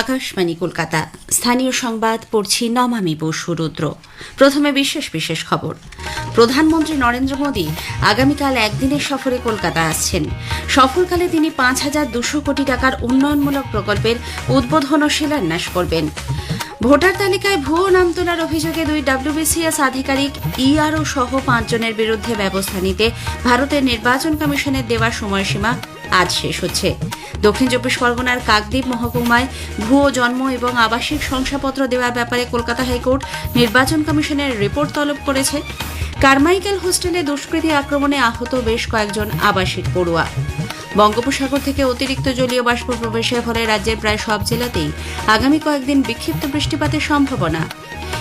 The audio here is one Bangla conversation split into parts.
আকাশবাণী, কলকাতা। স্থানীয় সংবাদ, পড়ছি নমামি বসু রুদ্র। প্রথমে বিশেষ বিশেষ খবর। প্রধানমন্ত্রী নরেন্দ্র মোদী আগামীকাল একদিনের সফরে কলকাতা আসছেন। সফরকালে তিনি পাঁচ হাজার দুশো কোটি টাকার উন্নয়নমূলক প্রকল্পের উদ্বোধন ও শিলান্যাস করবেন। ভোটার তালিকায় ভুয়ো নাম তোলার অভিযোগে দুই ডাব্লিউবিসিএস আধিকারিক ইআরও সহ পাঁচজনের বিরুদ্ধে ব্যবস্থা নিতে ভারতের নির্বাচন কমিশনের দেওয়া সময়সীমা আজ শেষ হচ্ছে। দক্ষিণ চব্বিশ পরগনার কাকদ্বীপ মহকুমায় ভুয়ো জন্ম এবং আবাসিক শংসাপত্র দেওয়ার ব্যাপারে কলকাতা হাইকোর্ট নির্বাচন কমিশনের রিপোর্ট তলব করেছে। কারমাইকেল হোস্টেলে দুষ্কৃতী আক্রমণে আহত বেশ কয়েকজন আবাসিক পড়ুয়া। বঙ্গোপসাগর থেকে অতিরিক্ত জলীয় বাষ্প প্রবেশের ফলে রাজ্যের প্রায় সব জেলাতেই আগামী কয়েকদিন বিক্ষিপ্ত বৃষ্টিপাতের সম্ভাবনা।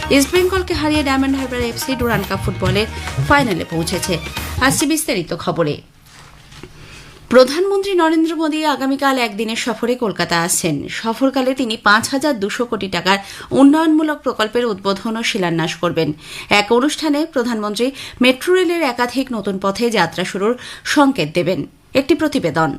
ইস্টবেঙ্গলকে হারিয়ে Diamond Harbour FC Durand cup ফুটবলের ফাইনালে পৌঁছেছে। আসছে বিস্তারিত খবরে। প্রধানমন্ত্রী নরেন্দ্র মোদী আগামীকাল একদিনের সফরে কলকাতা আসছেন। সফরকালে তিনি পাঁচ হাজার দুশো কোটি টাকার উন্নয়নমূলক প্রকল্পের উদ্বোধন ও শিলান্যাস করবেন। এক অনুষ্ঠানে প্রধানমন্ত্রী মেট্রো রেলের একাধিক নতুন পথে যাত্রা শুরুর সংকেত দেবেন। একটি প্রতিবেদন।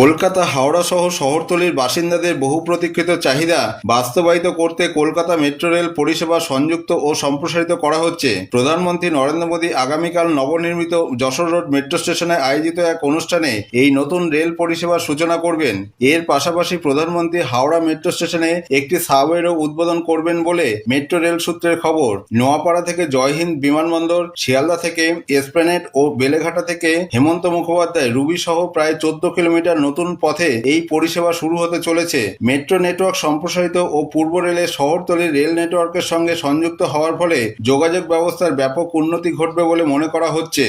কলকাতা, হাওড়া সহ শহরতলির বাসিন্দাদের বহু প্রতীক্ষিত চাহিদা বাস্তবায়িত করতে কলকাতা মেট্রো রেল পরিষেবা সংযুক্ত ও সম্প্রসারিত করা হচ্ছে। প্রধানমন্ত্রী নরেন্দ্র মোদী আগামীকাল নবনির্মিত যশোর রোড মেট্রো স্টেশনে আয়োজিত এক অনুষ্ঠানে এই নতুন রেল পরিষেবার সূচনা করবেন। এর পাশাপাশি প্রধানমন্ত্রী হাওড়া মেট্রো স্টেশনে একটি সাবওয়েরও উদ্বোধন করবেন বলে মেট্রো রেল সূত্রের খবর। নোয়াপাড়া থেকে জয়হিন্দ বিমানবন্দর, শিয়ালদা থেকে এসপ্লেনেট ও বেলেঘাটা থেকে হেমন্ত মুখোপাধ্যায় রুবি সহ প্রায় চোদ্দ কিলোমিটার নতুন পথে এই পরিষেবা শুরু হতে চলেছে। মেট্রো নেটওয়ার্ক সম্প্রসারিত ও পূর্ব রেলের শহরতলির রেল নেটওয়ার্কের সঙ্গে সংযুক্ত হওয়ার ফলে যোগাযোগ ব্যবস্থার ব্যাপক উন্নতি ঘটবে বলে মনে করা হচ্ছে।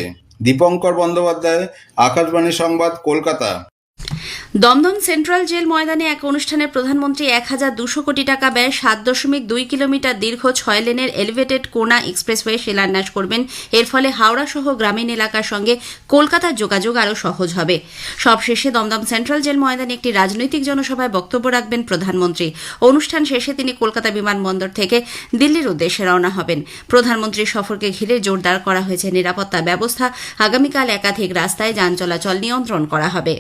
দীপঙ্কর বন্দ্যোপাধ্যায়, আকাশবাণী সংবাদ, কলকাতা। দমদম সেন্ট্রাল জেল ময়দানে এক অনুষ্ঠানে প্রধানমন্ত্রী এক হাজার দুশো কোটি টাকা ব্যয় সাত দশমিক দুই কিলোমিটার দীর্ঘ ছয় লেনের এলিভেটেড কোনা এক্সপ্রেসওয়ে শিলান্যাস করবেন। এর ফলে হাওড়া সহ গ্রামীণ এলাকার সঙ্গে কলকাতার যোগাযোগ আরও সহজ হবে। সবশেষে দমদম সেন্ট্রাল জেল ময়দানে একটি রাজনৈতিক জনসভায় বক্তব্য রাখবেন প্রধানমন্ত্রী। অনুষ্ঠান শেষে তিনি কলকাতা বিমানবন্দর থেকে দিল্লির উদ্দেশ্যে রওনা হবেন। প্রধানমন্ত্রীর সফরকে ঘিরে জোরদার করা হয়েছে নিরাপত্তা ব্যবস্থা। আগামীকাল একাধিক রাস্তায় যান চলাচল নিয়ন্ত্রণ করা হবে।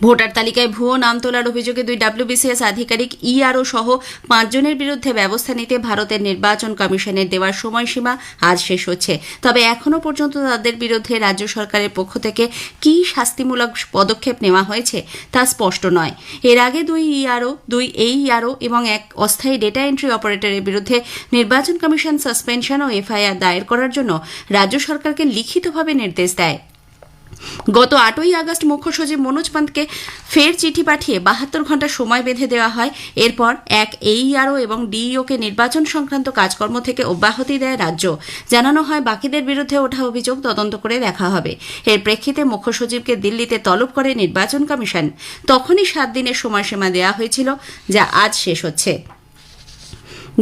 ভোটার তালিকায় ভুয়ো নাম তোলার অভিযোগে দুই ডাব্লিউবিসিএস আধিকারিক ইআরও সহ পাঁচজনের বিরুদ্ধে ব্যবস্থা নিতে ভারতের নির্বাচন কমিশনের দেওয়ার সময়সীমা আজ শেষ হচ্ছে। তবে এখনও পর্যন্ত তাদের বিরুদ্ধে রাজ্য সরকারের পক্ষ থেকে কী শাস্তিমূলক পদক্ষেপ নেওয়া হয়েছে তা স্পষ্ট নয়। এর আগে দুই ইআরও দুই এই ইআরও এবং এক অস্থায়ী ডেটা এন্ট্রি অপারেটরের বিরুদ্ধে নির্বাচন কমিশন সাসপেনশন ও এফআইআর দায়ের করার জন্য রাজ্য সরকারকে লিখিতভাবে নির্দেশ দেয়। গত আটই আগস্ট মুখ্য সচিব মনোজ পান্তকে ফের চিঠি পাঠিয়ে বাহাত্তর ঘণ্টা সময় বেঁধে দেওয়া হয়। এরপর এক এইআরও এবং ডিইওকে নির্বাচন সংক্রান্ত কাজকর্ম থেকে অব্যাহতি দেয় রাজ্য। জানানো হয়, বাকিদের বিরুদ্ধে ওঠা অভিযোগ তদন্ত করে দেখা হবে। এর প্রেক্ষিতে মুখ্য সচিবকে দিল্লিতে তলব করে নির্বাচন কমিশন। তখনই সাত দিনের সময়সীমা দেওয়া হয়েছিল, যা আজ শেষ হচ্ছে।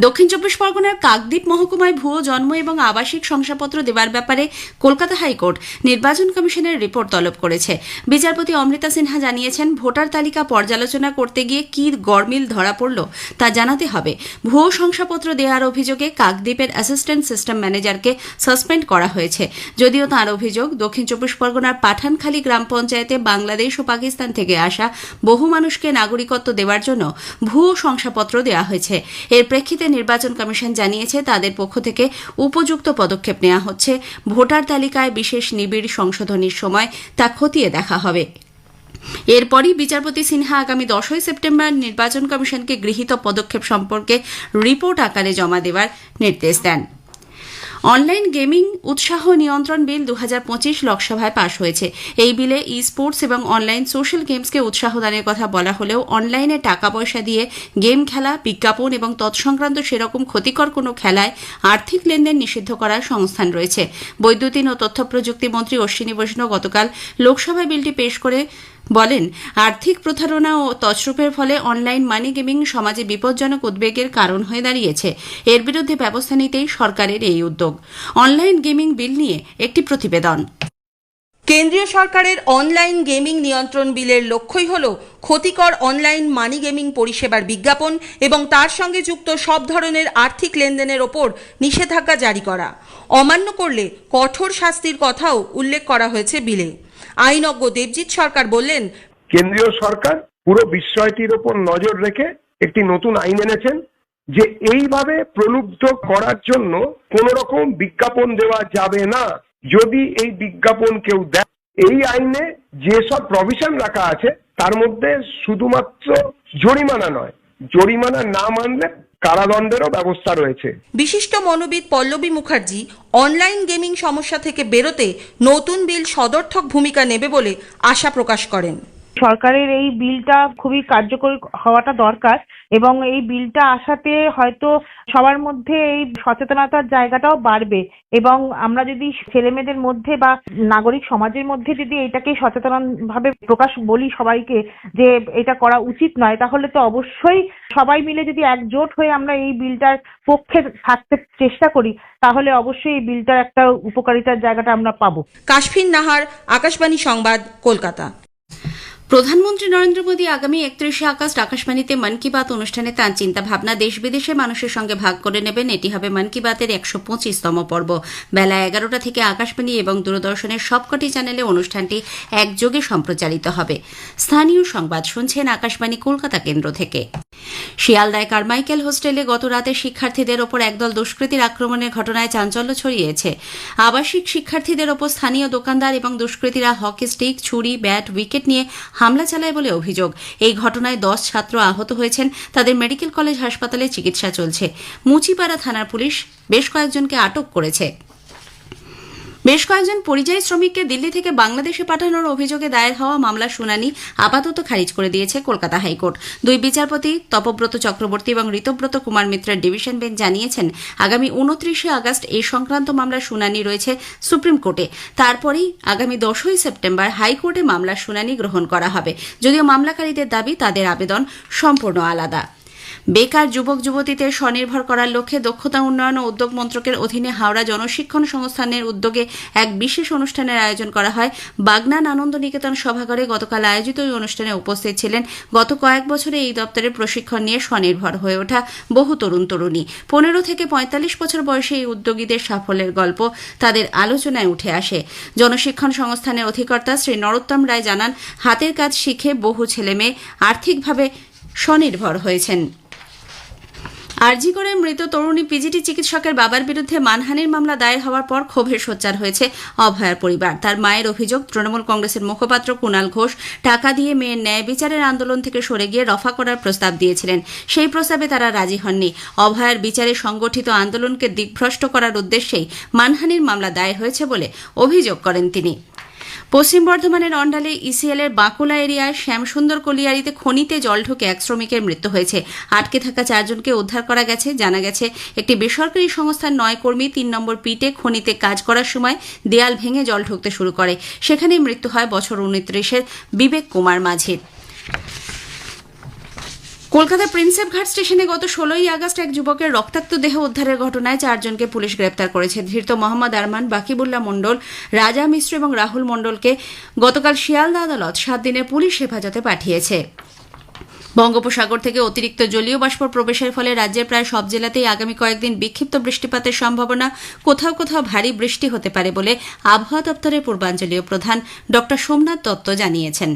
দক্ষিণ চব্বিশ পরগনার কাকদ্বীপ মহকুমায় ভুয়ো জন্ম এবং আবাসিক শংসাপত্র দেওয়ার ব্যাপারে কলকাতা হাইকোর্ট নির্বাচন কমিশনের রিপোর্ট তলব করেছে। বিচারপতি অমৃতা সিনহা জানিয়েছেন, ভোটার তালিকা পর্যালোচনা করতে গিয়ে কি গরমিল ধরা পড়ল তা জানাতে হবে। ভুয়ো শংসাপত্র দেওয়ার অভিযোগে কাকদ্বীপের অ্যাসিস্ট্যান্ট সিস্টেম ম্যানেজারকে সাসপেন্ড করা হয়েছে। যদিও তার অভিযোগ, দক্ষিণ চব্বিশ পরগনার পাঠানখালী গ্রাম পঞ্চায়েতে বাংলাদেশ ও পাকিস্তান থেকে আসা বহু মানুষকে নাগরিকত্ব দেওয়ার জন্য ভুয়ো শংসাপত্র দেওয়া হয়েছে। এর প্রেক্ষিতে নির্বাচন কমিশন জানিয়েছে, তাদের পক্ষ থেকে উপযুক্ত পদক্ষেপ নেওয়া হচ্ছে। ভোটার তালিকায় বিশেষ নিবিড় সংশোধনীর সময় তা খতিয়ে দেখা হবে। এরপরই বিচারপতি সিনহা আগামী দশই সেপ্টেম্বর নির্বাচন কমিশনকে গৃহীত পদক্ষেপ সম্পর্কে রিপোর্ট আকারে জমা দেওয়ার নির্দেশ দেন। অনলাইন গেমিং উৎসাহ নিয়ন্ত্রণ বিল দু হাজার পঁচিশ লোকসভায় পাশ হয়েছে। এই বিলে ই স্পোর্টস এবং অনলাইন সোশ্যাল গেমসকে উৎসাহ দানের কথা বলা হলেও অনলাইনে টাকা পয়সা দিয়ে গেম খেলা, বিজ্ঞাপন এবং তৎসংক্রান্ত সেরকম ক্ষতিকর কোনো খেলায় আর্থিক লেনদেন নিষিদ্ধ করার সংস্থান রয়েছে। বৈদ্যুতিন ও তথ্য প্রযুক্তি মন্ত্রী অশ্বিনী বৈষ্ণব গতকাল লোকসভায় বিলটি পেশ করে বলেন, আর্থিক প্রতারণা ও তছরূপের ফলে অনলাইন মানি গেমিং সমাজে বিপজ্জনক উদ্বেগের কারণ হয়ে দাঁড়িয়েছে। এর বিরুদ্ধে ব্যবস্থা নিতেই সরকারের এই উদ্যোগ। অনলাইন গেমিং বিল নিয়ে একটি প্রতিবেদন। কেন্দ্রীয় সরকারের অনলাইন গেমিং নিয়ন্ত্রণ বিলের লক্ষ্যই হল ক্ষতিকর অনলাইন মানি গেমিং পরিষেবার বিজ্ঞাপন এবং তার সঙ্গে যুক্ত সব ধরনের আর্থিক লেনদেনের ওপর নিষেধাজ্ঞা জারি করা। অমান্য করলে কঠোর শাস্তির কথাও উল্লেখ করা হয়েছে বিলে। আইনজ্ঞ দেবজিৎ সরকার বললেন, কেন্দ্রীয় সরকার পুরো বিষয়টির ওপর নজর রেখে একটি নতুন আইন এনেছেন যে এইভাবে প্রলুব্ধ করার জন্য কোন রকম বিজ্ঞাপন দেওয়া যাবে না। যদি এই বিজ্ঞাপন কেউ দেয়, এই আইনে যেসব প্রভিশন রাখা আছে, তার মধ্যে শুধুমাত্র জরিমানা নয়, জরিমানা না মানলে কারাদণ্ডেরও ব্যবস্থা রয়েছে। বিশিষ্ট মনোবিদ পল্লবী মুখার্জি অনলাইন গেমিং সমস্যা থেকে বেরোতে নতুন বিল সদর্থক ভূমিকা নেবে বলে আশা প্রকাশ করেন। সরকারের এই বিলটা খুবই কার্যকরী হওয়াটা দরকার এবং এই বিলটা আসাতে হয়তো সবার মধ্যে এই সচেতনতার জায়গাটাও বাড়বে এবং আমরা যদি ছেলেমেয়েদের মধ্যে বা নাগরিক সমাজের মধ্যে যদি এটাকে সচেতন ভাবে প্রকাশ বলি সবাইকে যে এটা করা উচিত নয়, তাহলে তো অবশ্যই সবাই মিলে যদি একজোট হয়ে আমরা এই বিলটার পক্ষে থাকতে চেষ্টা করি, তাহলে অবশ্যই এই বিলটার একটা উপকারিতার জায়গাটা আমরা পাবো। কাশফিন নাহার, আকাশবাণী সংবাদ, কলকাতা। প্রধানমন্ত্রী নরেন্দ্র মোদী আগামী একত্রিশে আগস্ট আকাশবাণীতে মন কি বাত অনুষ্ঠানে তাঁর চিন্তাভাবনা দেশ বিদেশের মানুষের সঙ্গে ভাগ করে নেবেন। এটি হবে মন কি বাতের একশো পঁচিশতম পর্ব। বেলা এগারোটা থেকে আকাশবাণী এবং দূরদর্শনের সবকটি চ্যানেলে অনুষ্ঠানটি একযোগে সম্প্রচারিত হবে। স্থানীয় সংবাদ শুনছেন আকাশবাণী কলকাতা কেন্দ্র থেকে। শিয়ালদায় কারমাইকেল হোস্টেলে গত রাতে শিক্ষার্থীদের ওপর একদল দুষ্কৃতীর আক্রমণের ঘটনায় চাঞ্চল্য ছড়িয়েছে। আবাসিক শিক্ষার্থীদের ওপর স্থানীয় দোকানদার এবং দুষ্কৃতীরা হকি স্টিক, ছুরি, ব্যাট, উইকেট নিয়ে হামলা চালায় বলে অভিযোগ। এই ঘটনায় দশ ছাত্র আহত হয়েছেন। তাদের মেডিকেল কলেজ হাসপাতালে চিকিৎসা চলছে। মুচিপাড়া থানার পুলিশ বেশ কয়েকজনকে আটক করেছে। বেশ কয়েকজন পরিযায়ী শ্রমিককে দিল্লি থেকে বাংলাদেশে পাঠানোর অভিযোগে দায়ের হওয়া মামলার শুনানি আপাতত খারিজ করে দিয়েছে কলকাতা হাইকোর্ট। দুই বিচারপতি তপব্রত চক্রবর্তী এবং ঋতব্রত কুমার মিত্রের ডিভিশন বেঞ্চ জানিয়েছেন, আগামী উনত্রিশে আগস্ট এই সংক্রান্ত মামলার শুনানি রয়েছে সুপ্রিম কোর্টে। তারপরেই আগামী দশই সেপ্টেম্বর হাইকোর্টে মামলার শুনানি গ্রহণ করা হবে। যদিও মামলাকারীদের দাবি তাদের আবেদন সম্পূর্ণ আলাদা। বেকার যুবক যুবতীদের স্বনির্ভর করার লক্ষ্যে দক্ষতা উন্নয়ন ও উদ্যোগ মন্ত্রকের অধীনে হাওড়া জনশিক্ষণ সংস্থানের উদ্যোগে এক বিশেষ অনুষ্ঠানের আয়োজন করা হয়। বাগনান আনন্দ নিকেতন সভাঘরে গতকাল আয়োজিত এই অনুষ্ঠানে উপস্থিত ছিলেন গত কয়েক বছরে এই দপ্তরের প্রশিক্ষণ নিয়ে স্বনির্ভর হয়ে ওঠা বহু তরুণ তরুণী। পনেরো থেকে পঁয়তাল্লিশ বছর বয়সে এই উদ্যোগীদের সাফল্যের গল্প তাদের আলোচনায় উঠে আসে। জনশিক্ষণ সংস্থানের অধিকর্তা শ্রী নরোত্তম রায় জানান, হাতের কাজ শিখে বহু ছেলেমেয়ে আর্থিকভাবে স্বনির্ভর হয়েছেন। আরজি করে মৃত তরুণী পিজিটি চিকিৎসকের বাবার বিরুদ্ধে মানহানির মামলা দায়ের হওয়ার পর ক্ষোভের সোচ্চার হয়েছে অভয়ার পরিবার। তার মায়ের অভিযোগ, তৃণমূল কংগ্রেসের মুখপাত্র কুণাল ঘোষ টাকা দিয়ে মেয়ের ন্যায় বিচারের আন্দোলন থেকে সরে গিয়ে রফা করার প্রস্তাব দিয়েছিলেন। সেই প্রস্তাবে তারা রাজি হননি। অভয়ার বিচারে সংগঠিত আন্দোলনকে দিগ্ভ্রষ্ট করার উদ্দেশ্যেই মানহানির মামলা দায়ের হয়েছে বলে অভিযোগ করেন তিনি। পশ্চিম বর্ধমানের অন্ডালে ইসিএল এর বাঁকুড়া এরিয়ায় শ্যামসুন্দর কলিয়ারিতে খনিতে জল ঢুকে এক শ্রমিকের মৃত্যু হয়েছে। আটকে থাকা চারজনকে উদ্ধার করা গেছে। জানা গেছে, একটি বেসরকারি সংস্থার নয় কর্মী তিন নম্বর পিটে খনিতে কাজ করার সময় দেয়াল ভেঙে জল ঢুকতে শুরু করে। সেখানেই মৃত্যু হয় বছর উনত্রিশের বিবেক কুমার মাঝির কলকাতা প্রিন্সেপ ঘাট স্টেশনে গত ষোলোই আগস্ট এক যুবকের রক্তাক্ত দেহ উদ্ধারের ঘটনায় চারজনকে পুলিশ গ্রেপ্তার করেছে। ধৃত মোহাম্মদ আরমান, বাকিবুল্লাহ মণ্ডল, রাজা মিশ্র এবং রাহুল মণ্ডলকে গতকাল শিয়ালদা আদালত সাত দিনের পুলিশ হেফাজতে পাঠিয়েছে। বঙ্গোপসাগর থেকে অতিরিক্ত জলীয় বাষ্প প্রবেশের ফলে রাজ্যের প্রায় সব জেলাতেই আগামী কয়েকদিন বিক্ষিপ্ত বৃষ্টিপাতের সম্ভাবনা, কোথাও কোথাও ভারী বৃষ্টি হতে পারে বলে আবহাওয়া দপ্তরের পূর্বাঞ্চলীয় প্রধান ড সোমনাথ দত্ত জানিয়েছেন।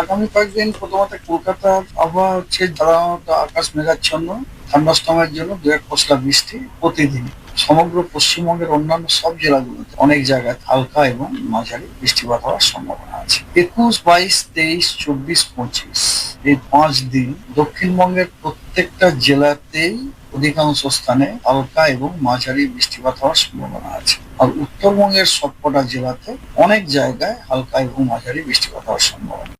আগামী কয়েকদিন প্রথমত কলকাতার আবহাওয়া হচ্ছে সাধারণত আকাশ মেঘাচ্ছন্ন ঠান্ডাস্তমের জন্য দু এক পশলা বৃষ্টি প্রতিদিন। সমগ্র পশ্চিমবঙ্গের অন্যান্য সব জেলাগুলোতে অনেক জায়গায় হালকা এবং মাঝারি বৃষ্টিপাত হওয়ার সম্ভাবনা আছে। একুশ, বাইশ, তেইশ, চব্বিশ, পঁচিশ এই পাঁচ দিন দক্ষিণবঙ্গের প্রত্যেকটা জেলাতেই অধিকাংশ স্থানে হালকা এবং মাঝারি বৃষ্টিপাত হওয়ার সম্ভাবনা আছে। আর উত্তরবঙ্গের সবকটা জেলাতে অনেক জায়গায় হালকা এবং মাঝারি বৃষ্টিপাত হওয়ার সম্ভাবনা।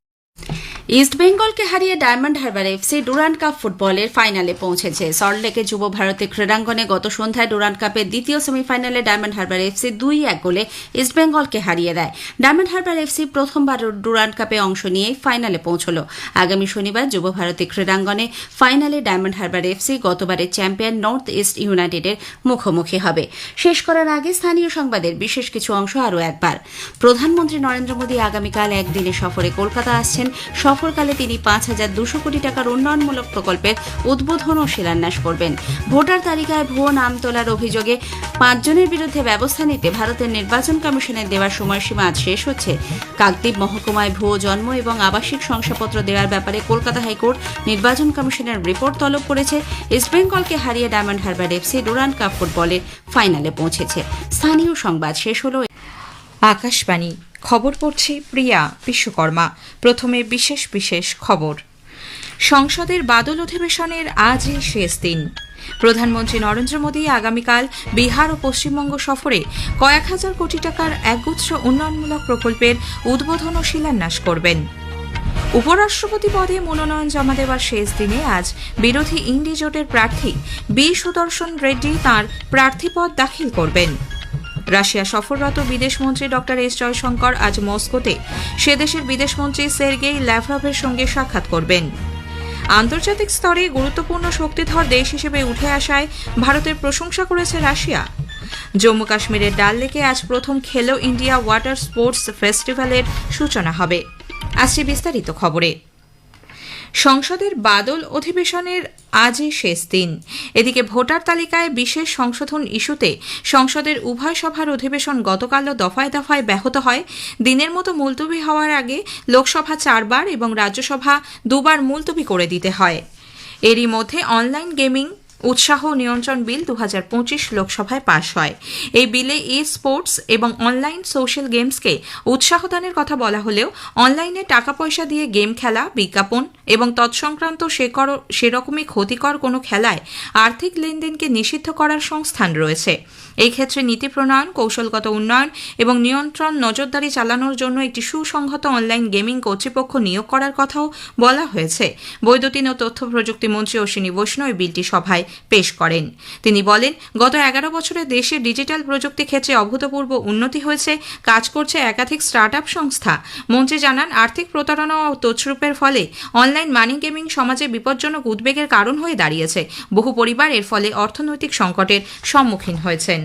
ইস্ট বেঙ্গলকে হারিয়ে Diamond Harbour FC Durand cup ফুটবলের ফাইনালে পৌঁছেছে। সল্টলেকে যুব ভারতী ক্রীড়াঙ্গনে গত সন্ধ্যায় ডুরান্ড কাপের দ্বিতীয় সেমিফাইনালে ডায়মন্ড হারবার এফসি দুই এক গোলে ইস্ট বেঙ্গলকে হারিয়ে দেয়। ডায়মন্ড হারবার এফসি প্রথমবার ডুরান্ড কাপে অংশ নিয়ে ফাইনালে পৌঁছল। আগামী শনিবার যুব ভারতী ক্রীড়াঙ্গনে ফাইনালে ডায়মন্ড হারবার এফসি গতবারের চ্যাম্পিয়ন নর্থ ইস্ট ইউনাইটেডের মুখোমুখি হবে। শেষ করার আগে স্থানীয় সংবাদের বিশেষ কিছু অংশ আরও একবার। প্রধানমন্ত্রী নরেন্দ্র মোদী আগামীকাল একদিনে সফরে কলকাতা আসছেন। সফরকালে তিনি পাঁচ হাজার দুশো কোটি টাকার উন্নয়নমূলক প্রকল্পের উদ্বোধন ও শিলান্যাস করবেন। ভোটার তালিকায় ভুয়ো নাম তোলার অভিযোগে পাঁচজনের বিরুদ্ধে ব্যবস্থা নিতে ভারতের নির্বাচন কমিশনের দেওয়ার সময়সীমা আজ শেষ হচ্ছে। কাকদ্বীপ মহকুমায় ভুয়ো জন্ম এবং আবাসিক শংসাপত্র দেওয়ার ব্যাপারে কলকাতা হাইকোর্ট নির্বাচন কমিশনের রিপোর্ট তলব করেছে। ইস্টবেঙ্গলকে হারিয়ে Diamond Harbour FC Durand cup ফুটবলের ফাইনালে পৌঁছেছে। স্থানীয় সংবাদ শেষ হলো। আকাশবাণী। খবর পড়ছে প্রিয়া বিশ্বকর্মা। প্রথমে বিশেষ বিশেষ খবর। সংসদের বাদল অধিবেশনের আজই শেষ দিন। প্রধানমন্ত্রী নরেন্দ্র মোদী আগামীকাল বিহার ও পশ্চিমবঙ্গ সফরে কয়েক হাজার কোটি টাকার একগুচ্ছ উন্নয়নমূলক প্রকল্পের উদ্বোধন ও শিলান্যাস করবেন। উপরাষ্ট্রপতি পদে মনোনয়ন জমা দেওয়ার শেষ দিনে আজ বিরোধী ইন্ডি জোটের প্রার্থী বি সুদর্শন রেড্ডি তাঁর প্রার্থীপদ দাখিল করবেন। রাশিয়া সফররত বিদেশমন্ত্রী ডক্টর এস জয়শঙ্কর আজ মস্কোতে সে দেশের বিদেশমন্ত্রী সের্গেই ল্যাভরভের সঙ্গে সাক্ষাৎ করবেন। আন্তর্জাতিক স্তরে গুরুত্বপূর্ণ শক্তিধর দেশ হিসেবে উঠে আসায় ভারতের প্রশংসা করেছে রাশিয়া। জম্মু কাশ্মীরের ডাল লেকে আজ প্রথম খেলো ইন্ডিয়া ওয়াটার স্পোর্টস ফেস্টিভ্যালের সূচনা হবে। আসছে বিস্তারিত খবরে। সংসদের বাদল অধিবেশনের আজই শেষ দিন। এদিকে ভোটার তালিকায় বিশেষ সংশোধন ইস্যুতে সংসদের উভয় সভার অধিবেশন গতকালও দফায় দফায় ব্যাহত হয়। দিনের মতো মুলতবি হওয়ার আগে লোকসভা চারবার এবং রাজ্যসভা দুবার মুলতবি করে দিতে হয়। এরই মধ্যে অনলাইন গেমিং উৎসাহ নিয়ন্ত্রণ বিল দু হাজার পঁচিশ লোকসভায় পাশ হয়। এই বিলে ই স্পোর্টস এবং অনলাইন সোশ্যাল গেমসকে উৎসাহদানের কথা বলা হলেও অনলাইনে টাকা পয়সা দিয়ে গেম খেলা, বিজ্ঞাপন এবং তৎসংক্রান্ত সেকর সেরকমই ক্ষতিকর কোনো খেলায় আর্থিক লেনদেনকে নিষিদ্ধ করার সংস্থান রয়েছে। এই ক্ষেত্রে নীতি প্রণয়ন, কৌশলগত উন্নয়ন এবং নিয়ন্ত্রণ নজরদারি চালানোর জন্য একটি সুসংহত অনলাইন গেমিং কর্তৃপক্ষ নিয়োগ করার কথাও বলা হয়েছে। বৈদ্যুতিন ও তথ্য প্রযুক্তি মন্ত্রী অশ্বিনী বৈষ্ণব এই বিলটি সভায় পেশ করেন। তিনি বলেন, গত এগারো বছরে দেশে ডিজিটাল প্রযুক্তি ক্ষেত্রে অভূতপূর্ব উন্নতি হয়েছে, কাজ করছে একাধিক স্টার্ট আপ সংস্থা। মন্ত্রী জানান, আর্থিক প্রতারণা ও তছরূপের ফলে অনলাইন মানি গেমিং সমাজে বিপজ্জনক উদ্বেগের কারণ হয়ে দাঁড়িয়েছে। বহু পরিবার এর ফলে অর্থনৈতিক সংকটের সম্মুখীন হয়েছেন।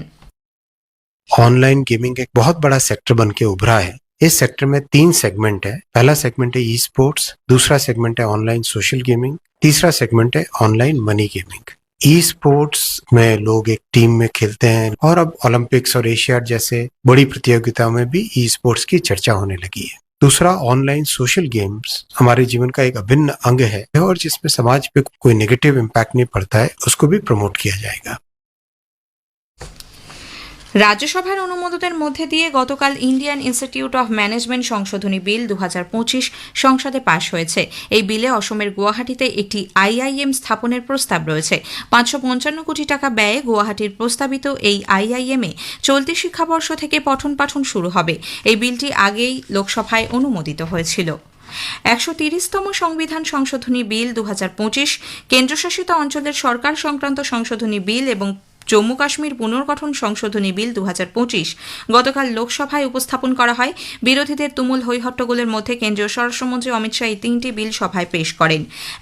ऑनलाइन गेमिंग एक बहुत बड़ा सेक्टर बन के उभरा है। इस सेक्टर में तीन सेगमेंट है। पहला सेगमेंट है ई स्पोर्ट्स दूसरा सेगमेंट है ऑनलाइन सोशल गेमिंग तीसरा सेगमेंट है online money gaming e sports में लोग एक टीम में खेलते हैं और अब ओलंपिक्स और एशियाड जैसे बड़ी प्रतियोगिताओं में भी ई स्पोर्ट्स की चर्चा होने लगी है। दूसरा ऑनलाइन सोशल गेम्स हमारे जीवन का एक अभिन्न अंग है और जिसमें समाज पे कोई नेगेटिव इम्पैक्ट नहीं पड़ता है, उसको भी प्रमोट किया जाएगा। রাজ্যসভার অনুমোদনের মধ্যে দিয়ে গতকাল ইন্ডিয়ান ইনস্টিটিউট অফ ম্যানেজমেন্ট সংশোধনী বিল দুহাজার পঁচিশ সংসদে পাশ হয়েছে। এই বিলে অসমের গুয়াহাটিতে একটি আইআইএম স্থাপনের প্রস্তাব রয়েছে। পাঁচশো পঞ্চান্ন কোটি টাকা ব্যয়ে গুয়াহাটির প্রস্তাবিত এই আইআইএম এ চলতি শিক্ষাবর্ষ থেকে পঠন পাঠন শুরু হবে। এই বিলটি আগেই লোকসভায় অনুমোদিত হয়েছিল। একশো তিরিশতম সংবিধান সংশোধনী বিল দু হাজার পঁচিশ কেন্দ্রশাসিত অঞ্চলের সরকার সংক্রান্ত সংশোধনী বিল এবং জম্মু কাশ্মীর পুনর্গঠন সংশোধনী বিল দু হাজার পঁচিশ। গতকাল লোকসভায় উপস্থাপন করা হয়। বিরোধীদের তুমুল হৈহট্টগোলের মধ্যে কেন্দ্রীয় স্বরাষ্ট্রমন্ত্রী অমিত শাহ এই তিনটি বিল সভায় পেশ করেন।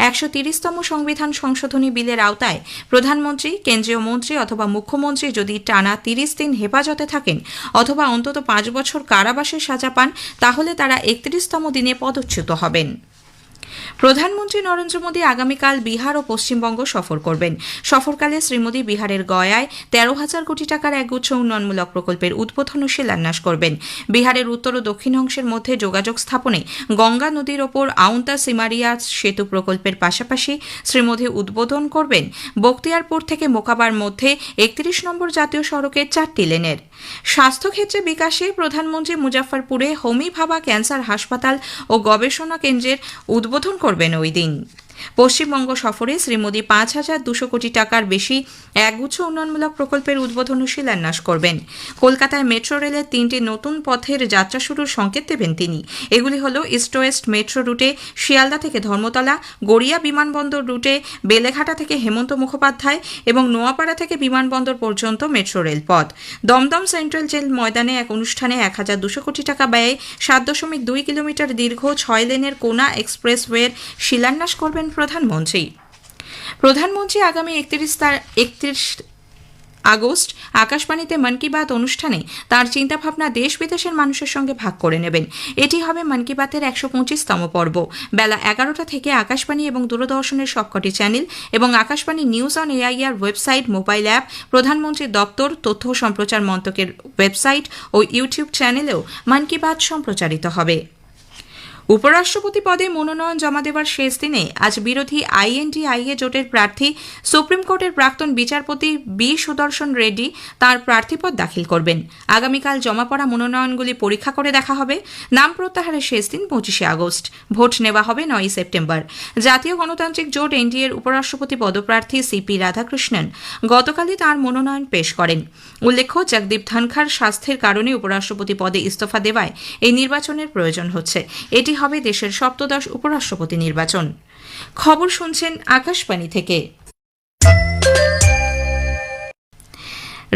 একশো তিরিশতম সংবিধান সংশোধনী বিলের আওতায় প্রধানমন্ত্রী, কেন্দ্রীয় মন্ত্রী অথবা মুখ্যমন্ত্রী যদি টানা তিরিশ দিন হেফাজতে থাকেন অথবা অন্তত পাঁচ বছর কারাবাসের সাজা পান, তাহলে তারা একত্রিশতম দিনে পদচ্যুত হবেন। প্রধানমন্ত্রী নরেন্দ্র মোদী আগামীকাল বিহার ও পশ্চিমবঙ্গ সফর করবেন। সফরকালে শ্রী মোদী বিহারের গয়ায় তেরো হাজার কোটি টাকার একগুচ্ছ উন্নয়নমূলক প্রকল্পের উদ্বোধন ও শিলান্যাস করবেন। বিহারের উত্তর ও দক্ষিণ অংশের মধ্যে যোগাযোগ স্থাপনে গঙ্গা নদীর ওপর আউন্তা সিমারিয়া সেতু প্রকল্পের পাশাপাশি শ্রী মোদী উদ্বোধন করবেন বক্তিয়ারপুর থেকে মোকাবার মধ্যে একত্রিশ নম্বর জাতীয় সড়কের চারটি লেনের। স্বাস্থ্যক্ষেত্রে বিকাশে প্রধানমন্ত্রী মুজাফরপুরে হোমি ভাবা ক্যান্সার হাসপাতাল ও গবেষণা কেন্দ্রের উদ্বোধন করবেন ওই দিন। পশ্চিমবঙ্গ সফরে শ্রী মোদী পাঁচ হাজার দুশো কোটি টাকার বেশি একগুচ্ছ উন্নয়নমূলক প্রকল্পের উদ্বোধন ও শিলান্যাস করবেন। কলকাতায় মেট্রো রেলের তিনটি নতুন পথের যাত্রা শুরুর সংকেত দেবেন তিনি। এগুলি হল ইস্ট ওয়েস্ট মেট্রো রুটে শিয়ালদা থেকে ধর্মতলা, গড়িয়া বিমানবন্দর রুটে বেলেঘাটা থেকে হেমন্ত মুখোপাধ্যায় এবং নোয়াপাড়া থেকে বিমানবন্দর পর্যন্ত মেট্রো রেল পথ দমদম সেন্ট্রাল জেল ময়দানে এক অনুষ্ঠানে এক হাজার দুশো কোটি টাকা ব্যয়ে সাত দশমিক দুই কিলোমিটার দীর্ঘ ছয় লেনের কোনা এক্সপ্রেসওয়ের শিলান্যাস করবেন প্রধানমন্ত্রী। প্রধানমন্ত্রী আগামী একত্রিশ একত্রিশ আগস্ট আকাশবাণীতে মন কি বাত অনুষ্ঠানে তার চিন্তাভাবনা দেশ বিদেশের মানুষের সঙ্গে ভাগ করে নেবেন। এটি হবে মন কি বাতের একশো পঁচিশতম পর্ব। বেলা এগারোটা থেকে আকাশবাণী এবং দূরদর্শনের সবকটি চ্যানেল এবং Akashvani news on AIR website, mobile app প্রধানমন্ত্রীর দপ্তর, তথ্য সম্প্রচার মন্ত্রকের ওয়েবসাইট ও ইউটিউব চ্যানেলেও মন কি বাত সম্প্রচারিত হবে। উপরাষ্ট্রপতি পদে মনোনয়ন জমা দেওয়ার শেষ দিনে আজ বিরোধী আইএনডিআইএ জোটের প্রার্থী, সুপ্রিম কোর্টের প্রাক্তন বিচারপতি বি সুদর্শন রেড্ডি তার প্রার্থীপদ দাখিল করবেন। আগামীকাল জমা পড়া মনোনয়নগুলি পরীক্ষা করে দেখা হবে। নাম প্রত্যাহারের শেষ দিন পঁচিশে আগস্ট। ভোট নেওয়া হবে নয়ই সেপ্টেম্বর। জাতীয় গণতান্ত্রিক জোট এনডিএর উপরাষ্ট্রপতি পদপ্রার্থী সিপি রাধাকৃষ্ণন গতকালই তার মনোনয়ন পেশ করেন। উল্লেখ্য, জগদীপ ধনখার স্বাস্থ্যের কারণে উপরাষ্ট্রপতি পদে ইস্তফা দেওয়ায় এই নির্বাচনের প্রয়োজন হচ্ছে। এটি হবে দেশের সপ্তদশ উপরাষ্ট্রপতি নির্বাচন। খবর শুনছেন আকাশবাণী থেকে।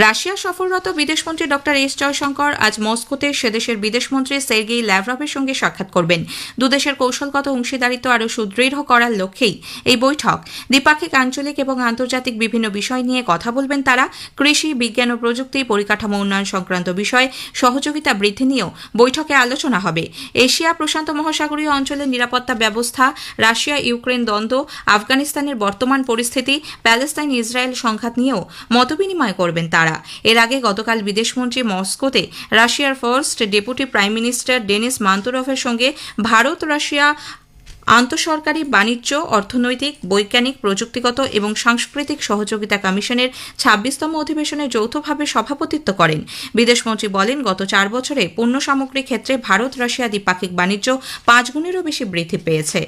রাশিয়া সফররত বিদেশমন্ত্রী ডক্টর এস জয়শঙ্কর আজ মস্কোতে সেদেশের বিদেশমন্ত্রী সের্গেই ল্যাভরভের সঙ্গে সাক্ষাৎ করবেন। দুদেশের কৌশলগত অংশীদারিত্ব আরও সুদৃঢ় করার লক্ষ্যেই এই বৈঠক। দ্বিপাক্ষিক, আঞ্চলিক এবং আন্তর্জাতিক বিভিন্ন বিষয় নিয়ে কথা বলবেন তারা। কৃষি, বিজ্ঞান ও প্রযুক্তি, পরিকাঠামো উন্নয়ন সংক্রান্ত বিষয় সহযোগিতা বৃদ্ধি নিয়েও বৈঠকে আলোচনা হবে। এশিয়া প্রশান্ত মহাসাগরীয় অঞ্চলের নিরাপত্তা ব্যবস্থা, রাশিয়া ইউক্রেন দ্বন্দ্ব, আফগানিস্তানের বর্তমান পরিস্থিতি প্যালেস্তাইন ইসরায়েল সংঘাত নিয়েও মতবিনিময় করবেন তারা। এর আগে গতকাল বিদেশমন্ত্রী মস্কোতে রাশিয়ার first deputy prime minister Denis মান্তুরভের সঙ্গে ভারত রাশিয়া আন্তঃসরকারি বাণিজ্য অর্থনৈতিক বৈজ্ঞানিক প্রযুক্তিগত এবং সাংস্কৃতিক সহযোগিতা কমিশনের ছাব্বিশতম অধিবেশনে যৌথভাবে সভাপতিত্ব করেন। বিদেশমন্ত্রী বলেন গত চার বছরে পণ্য সামগ্রী ক্ষেত্রে ভারত রাশিয়া দ্বিপাক্ষিক বাণিজ্য পাঁচ গুণেরও বেশি বৃদ্ধি পেয়েছে।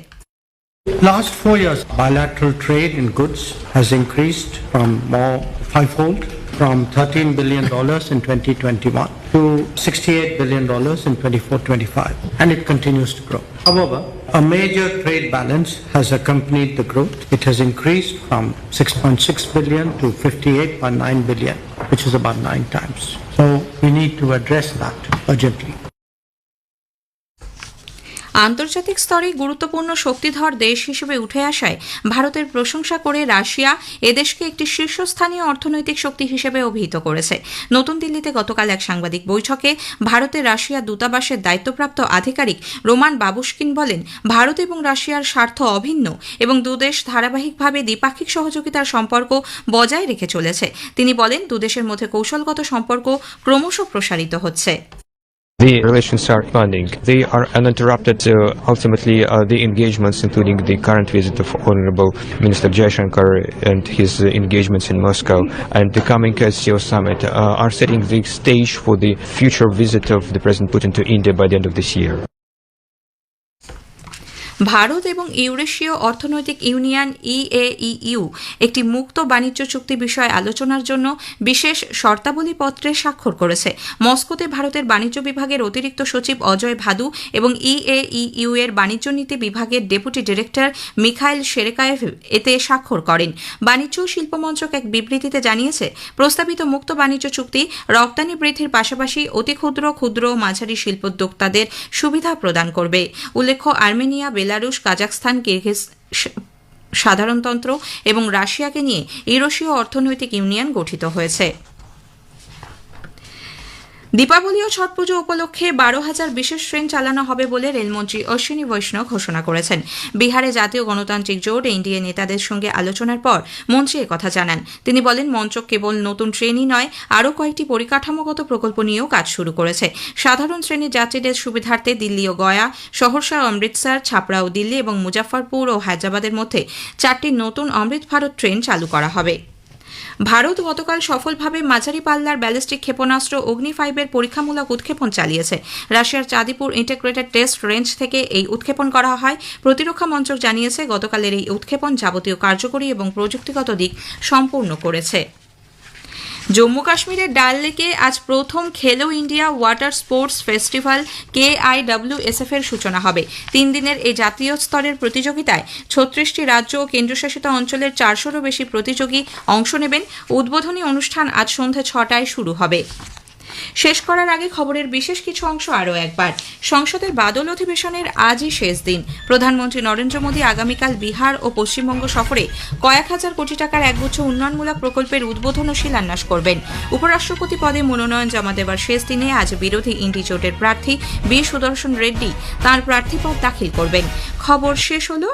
Last four years, bilateral trade in goods has increased from more fivefold, from $13 billion in 2021 to $68 billion in 24-25, and it continues to grow. However, a major trade balance has accompanied the growth. It has increased from 6.6 billion to 58.9 billion, which is about nine times. So we need to address that urgently. আন্তর্জাতিক স্তরে গুরুত্বপূর্ণ শক্তিধর দেশ হিসেবে উঠে আসায় ভারতের প্রশংসা করে রাশিয়া এদেশকে একটি শীর্ষস্থানীয় অর্থনৈতিক শক্তি হিসেবে অভিহিত করেছে। নতুন দিল্লিতে গতকাল এক সাংবাদিক বৈঠকে ভারতের রাশিয়া দূতাবাসের দায়িত্বপ্রাপ্ত আধিকারিক রোমান বাবুস্কিন বলেন, ভারত এবং রাশিয়ার স্বার্থ অভিন্ন এবং দুদেশ ধারাবাহিকভাবে দ্বিপাক্ষিক সহযোগিতার সম্পর্ক বজায় রেখে চলেছে। তিনি বলেন দুদেশের মধ্যে কৌশলগত সম্পর্ক ক্রমশ প্রসারিত হচ্ছে। The relations are expanding. They are uninterrupted. Uh, ultimately, uh, the engagements, including the current visit of Honorable Minister Jaishankar and his uh, engagements in Moscow and the coming SCO summit, uh, are setting the stage for the future visit of the President Putin to India by the end of this year. Bharat এবং ইউরেশীয় অর্থনৈতিক ইউনিয়ন ইএইউ একটি মুক্ত বাণিজ্য চুক্তি বিষয়ে আলোচনার জন্য বিশেষ শর্তাবলী পত্রে স্বাক্ষর করেছে। মস্কোতে ভারতের বাণিজ্য বিভাগের অতিরিক্ত সচিব অজয় ভাদু এবং ইএইউ এর বাণিজ্য নীতি বিভাগের ডেপুটি ডিরেক্টর মিখাইল শেরেকায়েভ এতে স্বাক্ষর করেন। বাণিজ্য শিল্প মন্ত্রক এক বিবৃতিতে জানিয়েছে, প্রস্তাবিত মুক্ত বাণিজ্য চুক্তি রপ্তানি বৃদ্ধির পাশাপাশি অতি ক্ষুদ্র ক্ষুদ্র মাঝারি শিল্পোদ্যোক্তাদের সুবিধা প্রদান করবে। উল্লেখ্য, আর্মেনিয়া বেলারুশ কাজাকস্তান কিরগিজ সাধারণতন্ত্র এবং রাশিয়াকে নিয়ে ইউরোশীয় অর্থনৈতিক ইউনিয়ন গঠিত হয়েছে। দীপাবলি ও ছট পুজো উপলক্ষে বারো হাজার বিশেষ ট্রেন চালানো হবে বলে রেলমন্ত্রী অশ্বিনী বৈষ্ণব ঘোষণা করেছেন। বিহারে জাতীয় গণতান্ত্রিক জোট, এনডিএ নেতাদের সঙ্গে আলোচনার পর মন্ত্রী কথা জানান। তিনি বলেন মঞ্চ কেবল নতুন ট্রেনই নয়, আরও কয়েকটি পরিকাঠামোগত প্রকল্প নিয়েও কাজ শুরু করেছে। সাধারণ শ্রেণির যাত্রীদের সুবিধার্থে দিল্লি ও গয়া, সহরসা অমৃতসর, ছাপড়া ও দিল্লি এবং মুজাফরপুর ও হায়দ্রাবাদের মধ্যে চারটি নতুন অমৃত ভারত ট্রেন চালু করা হবে। ভারত গতকাল সফলভাবে মাঝারি পাল্লার ব্যালিস্টিক ক্ষেপণাস্ত্র অগ্নি ফাইভের পরীক্ষামূলক উৎক্ষেপণ চালিয়েছে। রাশিয়ার চাঁদিপুর ইন্টিগ্রেটেড টেস্ট রেঞ্জ থেকে এই উৎক্ষেপণ করা হয়। প্রতিরক্ষা মন্ত্রক জানিয়েছে, গতকালের এই উৎক্ষেপণ যাবতীয় কার্যকরী এবং প্রযুক্তিগত দিক সম্পূর্ণ করেছে। জম্মু কাশ্মীরের ডাল লেকে আজ প্রথম Khelo India water sports festival K I SF এর সূচনা হবে। তিন দিনের এই জাতীয় স্তরের প্রতিযোগিতায় ছত্রিশটি রাজ্য ও কেন্দ্রশাসিত অঞ্চলের চারশোরও বেশি প্রতিযোগী অংশ নেবেন। উদ্বোধনী অনুষ্ঠান আজ সন্ধ্যে ছটায় শুরু হবে। শেষ করার আগে খবরের বিশেষ কিছু অংশ আরও একবার। সংসদের বাদল অধিবেশনের আজই শেষ দিন। প্রধানমন্ত্রী নরেন্দ্র মোদী আগামীকাল বিহার ও পশ্চিমবঙ্গ সফরে কয়েক হাজার কোটি টাকার একগুচ্ছ উন্নয়নমূলক প্রকল্পের উদ্বোধন ও শিলান্যাস করবেন। উপরাষ্ট্রপতি পদে মনোনয়ন জমা দেওয়ার শেষ দিনে আজ বিরোধী ইন্ডি জোটের প্রার্থী বি সুদর্শন রেড্ডি তাঁর প্রার্থীপদ দাখিল করবেন। খবর শেষ হলো